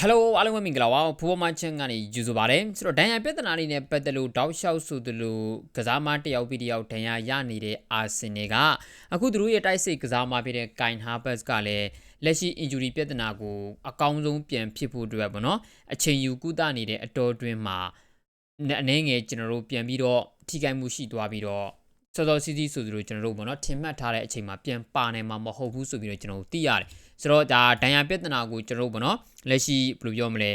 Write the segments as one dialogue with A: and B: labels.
A: ဟယ်လိုအားလုံးပဲမင်္ဂလာပါဖူဘောမချန်ကနေယူဆိုပါတယ်ဆိုတော့ဒန်ယာပြဿနာလေးနဲ့ပတ်သက်လို့တောက်လျှောက်ဆိုသလိုကစားမတစ်ယောက်ပြီးတစ်ယောက်ဒန်ယာရနေတဲ့အာဆင်နယ်ကအခုသူတို့ရဲ့တိုက်စစ်ကစားမဖြစ်တဲ့ Kain Havertz ကလည်းလက်ရှိ injury ပြဿနာကိုအကောင်းဆုံးပြန်ဖြစ်ဖို့အတွက်ပေါ့နော်အချိန်ယူကုသနေတဲ့အတော်တွင်းမှာအနေငယ်ကျွန်တော်တို့ပြန်ပြီးတော့ထိခိုက်မှုရှိသွားပြီးတော့ စောစောစီးစီးဆိုသလိုကျွန်တော်တို့ပေါ့နော်ထင်မှတ်ထားတဲ့အချိန်မှာပြန်ပါနိုင်မှာမဟုတ်ဘူးဆိုပြီးတော့ကျွန်တော်တို့သိရတယ်ဆိုတော့ဒါဒဏ်ရာပြဿနာကိုကျွန်တော်တို့ပေါ့နော်လက်ရှိဘယ်လိုပြောမလဲ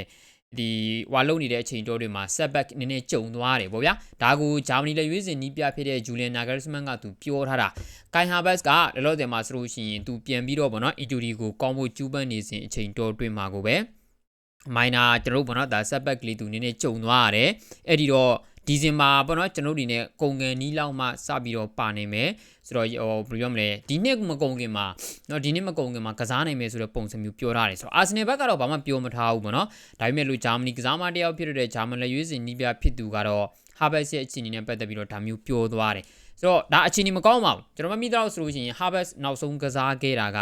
A: ဒီဝါလုံနေတဲ့အချိန်တိုးတွေမှာ setback နည်းနည်းကြုံသွားတယ်ပေါ့ဗျာဒါကိုဂျာမနီလက်ရွေးစင်နီးပြဖြစ်တဲ့ဂျူလီယန်နာဂရက်စမန်ကသူပြောထားတာကိုင်ဟာဘတ်ကလောလောဆယ်မှာဆိုလို့ရှိရင်သူပြန်ပြီးတော့ပေါ့နော်အီတူဒီကိုကောင်းဖို့ကျူးပန်းနေစဉ်အချိန်တိုးတွင်မှာကိုပဲမိုင်နာကျွန်တော်တို့ပေါ့နော်ဒါ setback ကလေးသူနည်းနည်းကြုံသွားရတယ်အဲ့ဒီတော့ ဒီဇင်ဘာပေါ့နော်ကျွန်တော်တို့နေကုန်ငယ်နီးလောက်မှစပြီးတော့ပါနိုင်မယ်ဆိုတော့ဟိုဘယ်လိုပြောမလဲဒီနှစ်မကုန်ခင်မှာနော်ဒီနှစ်မကုန်ခင်မှာကစားနိုင်မယ်ဆိုတဲ့ပုံစံမျိုးပြောထားတယ်ဆိုတော့အာဆင်နယ်ဘက်ကတော့ဘာမှပြောမထားဘူးပေါ့နော်ဒါပေမဲ့လို့ဂျာမနီကစားမတယောက်ဖြစ်တဲ့ဂျာမန်လက်ရွေးစင်နီးပြဖြစ်သူကတော့ဟာဘတ်ရဲ့အခြေအနေနဲ့ပတ်သက်ပြီးတော့ဒါမျိုးပြောသွားတယ်ဆိုတော့ဒါအခြေအနေမကောင်းပါဘူးကျွန်တော်မမိတော့ဆိုလို့ရှိရင်ဟာဘတ်နောက်ဆုံးကစားခဲ့တာက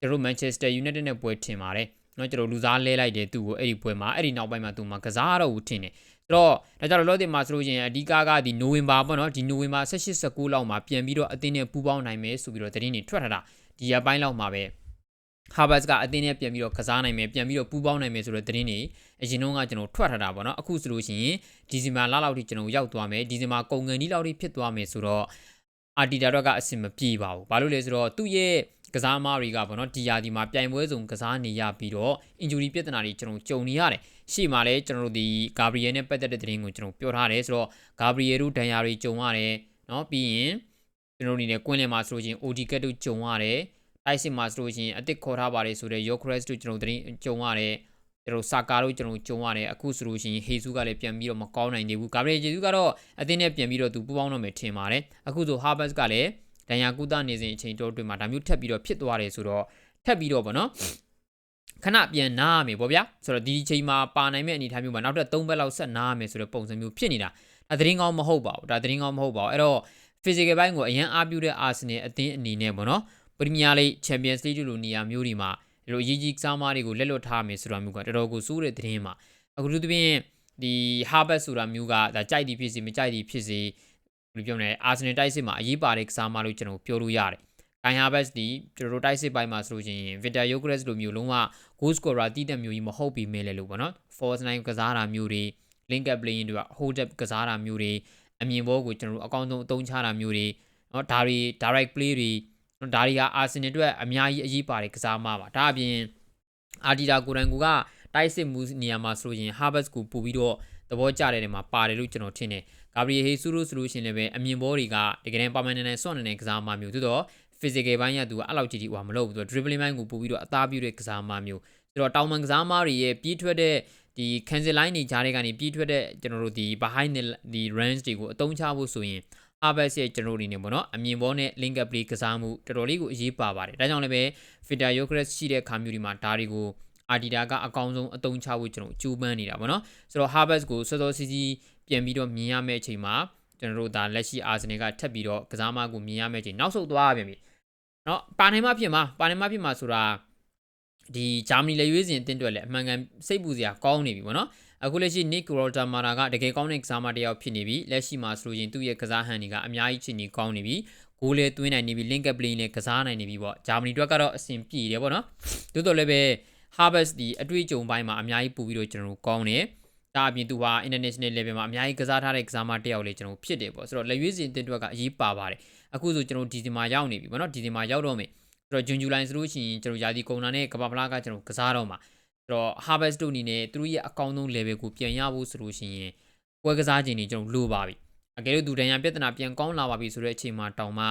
A: ကျွန်တော်မန်ချက်စတာယူနိုက်တက်နဲ့ပွဲထင်ပါတယ်နော်ကျွန်တော်လူစားလဲလိုက်တယ်သူ့ကိုအဲ့ဒီပွဲမှာအဲ့ဒီနောက်ပိုင်းမှာသူမှာကစားတော့ဘူးထင်တယ် တော့ဒါကြတော့လောတင်မှာဆိုလို့ရှိရင်အဓိကကဒီနိုဝင်ဘာပေါ့နော်ဒီနိုဝင်ဘာ18 19လောက်မှာပြန်ပြီးတော့အသင်းနဲ့ပူးပေါင်းနိုင်မယ်ဆိုပြီးတော့သတင်းတွေထွက်ထားတာဒီရက်ပိုင်းလောက်မှာပဲဟာဘတ်ကအသင်းနဲ့ပြန်ပြီးတော့ကစားနိုင်မယ်ပြန်ပြီးတော့ပူးပေါင်းနိုင်မယ်ဆိုတဲ့သတင်းတွေအရင်တော့ကကျွန်တော်ထွက်ထားတာပေါ့နော်အခုဆိုလို့ရှိရင်ဒီဇင်ဘာလလောက်ထိကျွန်တော်ရောက်သွားမယ်ဒီဇင်ဘာကုန်ငန်ဒီလောက်ထိဖြစ်သွားမယ်ဆိုတော့အာတီတာတော့ကအဆင်မပြေပါဘူးဘာလို့လဲဆိုတော့သူ့ရဲ့ ကစားမတွေကပေါ့နော်ဒီယာဒီမှာပြိုင်ပွဲစုံကစားနေရပြီးတော့ injury ပြဿနာတွေကျွန်တော်ကြုံနေရတယ်ရှေ့မှာလည်းကျွန်တော်တို့ဒီဂါဘရီယယ်နဲ့ပတ်သက်တဲ့သတင်းကိုကျွန်တော်ပြောထားတယ်ဆိုတော့ဂါဘရီယယ်တို့ဒန်ယာတွေကြုံရတယ်เนาะပြီးရင်ကျွန်တော်တို့အနေနဲ့ကွင်းလင်မှာဆိုလို့ချင်း OD ကတ်တို့ကြုံရတယ်တိုက်စစ်မှာဆိုလို့ချင်းအစ်စ်ခေါ်ထားပါတယ်ဆိုတော့ Yokres တို့ကျွန်တော်သတင်းကြုံရတယ်ကျွန်တော်ဆာကာတို့ကျွန်တော်ကြုံရတယ်အခုဆိုလို့ရှိရင်ဟေဇူးကလည်းပြန်ပြီးတော့မကောင်းနိုင်သေးဘူးဂါဘရီယယ်ဂျေဇူးကတော့အသင်းနဲ့ပြန်ပြီးတော့သူပူးပေါင်းတော့မယ်ထင်ပါတယ်အခုဆိုဟာဘတ်ကလည်း ဒန်ယာကုသနေစဉ်အချိန်တိုးတွင်မှာဒါမျိုးထပ်ပြီးတော့ဖြစ်သွားတယ်ဆိုတော့ထပ်ပြီးတော့ဗောနော်ခဏပြန်နားရမယ်ပေါ့ဗျာဆိုတော့ဒီချိန်မှာပါနိုင်မဲ့အနေအထားမျိုးမှာနောက်ထပ်3ဘက်လောက်ဆက်နားရမယ်ဆိုတဲ့ပုံစံမျိုးဖြစ်နေတာဒါသတင်းကောင်းမဟုတ်ပါဘူးဒါသတင်းကောင်းမဟုတ်ပါဘူးအဲ့တော့ physical ဘိုင်းကိုအရန်အားပြုတဲ့ Arsenal အသင်းအနေနဲ့ပေါ့နော် Premier League Champions League လိုနေရာမျိုးတွေမှာဒီလိုအရေးကြီးကစားမတွေကိုလက်လွတ်ထားမယ်ဆိုတာမျိုးကတော်တော်ကိုစိုးတဲ့သတင်းမှာအခုသူပြင်ဒီ Harvard ဆိုတာမျိုးကဒါကြိုက်သည်ဖြစ်စီမကြိုက်သည်ဖြစ်စီ ဒီပြောမလဲအာဆင်နယ်တိုက်စစ်မှာအရေးပါတဲ့ကစားမလို့ကျွန်တော်ပြောလို့ရတယ်။ကိုင်ဟာဘတ်စ်ဒီကျွန်တော်တို့တိုက်စစ်ပိုင်းမှာဆိုလို့ရှိရင်ဗစ်တာယိုဂရက်စ်လိုမျိုးလုံးဝ goal scorer တည်တဲ့မျိုးကြီးမဟုတ်ပြီမဲ့လေလို့ပေါ့နော်။ force nine ကစားတာမျိုးတွေ link up playing တွေက hold up ကစားတာမျိုးတွေအမြင်ဘောကိုကျွန်တော်တို့အကောင်းဆုံးအသုံးချတာမျိုးတွေနော်ဒါတွေ direct play တွေနော်ဒါတွေဟာအာဆင်နယ်အတွက်အများကြီးအရေးပါတဲ့ကစားမပါ။ဒါအပြင်အာဒီတာကိုရန်ကူကတိုက်စစ်မှုနေရာမှာဆိုရင်ဟာဘတ်စ်ကိုပို့ပြီးတော့သဘောကျတဲ့နေရာမှာပါတယ်လို့ကျွန်တော်ထင်တယ်။ ဂါဘရီယယ်ဟေဆူရိုဆိုလို့ရှိရင်လည်းအမြင်ဘောတွေကတကယ်တမ်းပါမန်နန်နဲ့စွန့်နေတဲ့ကစားမမျိုးသို့တော့ physical ဘိုင်းကသူကအဲ့လောက်ကြီးကြီးဟိုမလုပ်ဘူးသူက dribbling ဘိုင်းကိုပို့ပြီးတော့အသားပြုတဲ့ကစားမမျိုးဆိုတော့တောင်မန်ကစားမတွေရဲ့ပြေးထွက်တဲ့ဒီ cancel line တွေကြားထဲကနေပြေးထွက်တဲ့ကျွန်တော်တို့ဒီ behind ဒီ range တွေကိုအသုံးချဖို့ဆိုရင် Harvest ရဲ့ကျွန်တော်တို့အနေနဲ့ပေါ့နော်အမြင်ပေါ်နဲ့ link up play ကစားမှုတော်တော်လေးကိုအရေးပါပါတယ်ဒါကြောင့်လည်းပဲ Fitter Yokres ရှိတဲ့ခါမျိုးဒီမှာဒါတွေကိုအာဒီတာကအကောင်းဆုံးအသုံးချဖို့ကျွန်တော်ကြိုးပမ်းနေတာပေါ့နော်ဆိုတော့ Harvest ကိုစောစောစီးစီး ပြန်ပြီးတော့မြင်ရမယ့်အချိန်မှာကျွန်တော်တို့ဒါလက်ရှိအာဆင်နယ်ကထပ်ပြီးတော့ကစားမကိုမြင်ရမယ့်အချိန်နောက်ဆုတ်သွားပြန်ပြီเนาะပါနိုင်မှဖြစ်မှာပါနိုင်မှဖြစ်မှာဆိုတာဒီဂျာမနီလက်ရွေးစင်အတင်းတွက်လည်းအမှန်ကန်စိတ်ပူစရာကောင်းနေပြီပေါ့နော်အခုလက်ရှိ Nick Rottermara ကတကယ်ကောင်းတဲ့ကစားမတစ်ယောက်ဖြစ်နေပြီလက်ရှိမှာဆိုရင်သူ့ရဲ့ကစားဟန်တွေကအများကြီးချင်နေကောင်းနေပြီဂိုးလည်းသွင်းနိုင်နေပြီ link up play လည်းကစားနိုင်နေပြီပေါ့ဂျာမနီအတွက်ကတော့အဆင်ပြေတယ်ပေါ့နော်တိုးတော်လည်းပဲ Harvest ဒီအတွေ့အကြုံပိုင်းမှာအများကြီးပူပြီးတော့ကျွန်တော်တို့ကောင်းတယ် ဒါအပြင်သူဟာ international level မှာအများကြီးကစားထားတဲ့ကစားမတစ်ယောက်လေးကျွန်တော်ဖြစ်တယ်ပေါ့ဆိုတော့လက်ရွေးစင်တင်တွက်ကအရေးပါပါတယ်အခုဆိုကျွန်တော်ဒီဒီမှာရောက်နေပြီပေါ့နော်ဒီဒီမှာရောက်တော့မယ်ဆိုတော့ဂျွန်ဂျူလိုင်းဆိုလို့ရှိရင်ကျွန်တော်ယာဒီကုံနာနဲ့ကဘာပလာကကျွန်တော်ကစားတော့မှာဆိုတော့ harvest တို့အနေနဲ့သူတို့ရဲ့အကောင့်ဆုံး level ကိုပြန်ရဖို့ဆိုလို့ရှိရင်ပွဲကစားခြင်းတွေကျွန်တော်လိုပါပြီအကယ်လို့သူတန်ရပြဿနာပြန်ကောင်းလာပါပြီဆိုတဲ့အချိန်မှာတောင်မှ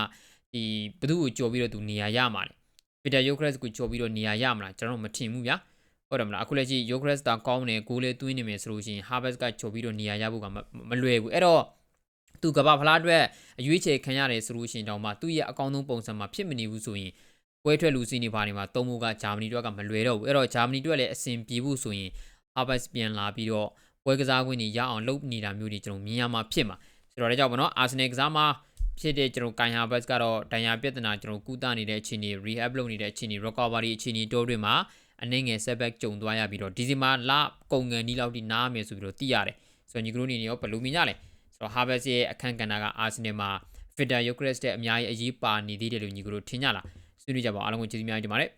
A: ဒီဘသူ့ကိုကြော်ပြီးတော့သူနေရာရမှာလေ Peter Yokres ကိုကြော်ပြီးတော့နေရာရမှာလားကျွန်တော်မထင်ဘူးဗျာ ဟုတ်တယ်မလားအခုလက်ရှိ Yokres တာကောင်းတယ်ဂိုးလေးသွင်းနေမယ်ဆိုလို့ရှိရင် Harvest ကကြော်ပြီးတော့နေရာရဖို့ကမလွယ်ဘူးအဲ့တော့သူကဘာဖလားအတွက်အရွေးချယ်ခံရတယ်ဆိုလို့ရှိရင်တောင်မှသူ့ရဲ့အကောင့်ဆုံးပုံစံမှာဖြစ်မနေဘူးဆိုရင်ပွဲထွက်လူစီနေပါနေမှာသုံးဖို့ကဂျာမနီအတွက်ကမလွယ်တော့ဘူးအဲ့တော့ဂျာမနီအတွက်လည်းအဆင်ပြေဖို့ဆိုရင် Harvest ပြန်လာပြီးတော့ပွဲကစားခွင့်တွေရအောင်လုပ်နေတာမျိုးတွေကျွန်တော်မြင်ရမှာဖြစ်မှာဆိုတော့ဒါကြောင့်ဗောနော် Arsenal ကစားမှာဖြစ်တဲ့ကျွန်တော်ကန်ဟာဘတ်ကတော့ဒဏ်ရာပြဿနာကျွန်တော်ကုသနေတဲ့အခြေအနေ rehab လုပ်နေတဲ့အခြေအနေ recovery အခြေအနေတိုးတွေမှာ အနှင်းငယ် setback ကြုံသွားရပြီးတော့ဒီဇင်ဘာလကုန်ငန်နီးလောက်ထိနားမယ်ဆိုပြီးတော့သိရတယ်ဆိုတော့ညီကတို့အနေနဲ့ရောဘယ်လိုမြင်ကြလဲဆိုတော့ Harvest ရဲ့အခန်းကဏ္ဍက Arsenal မှာ Victor Gyökeres တဲ့အများကြီးအရေးပါနေသေးတယ်လို့ညီကတို့ထင်ကြလားဆွေးနွေးကြပါဦးအားလုံးကိုကျေးဇူးများတင်ပါတယ်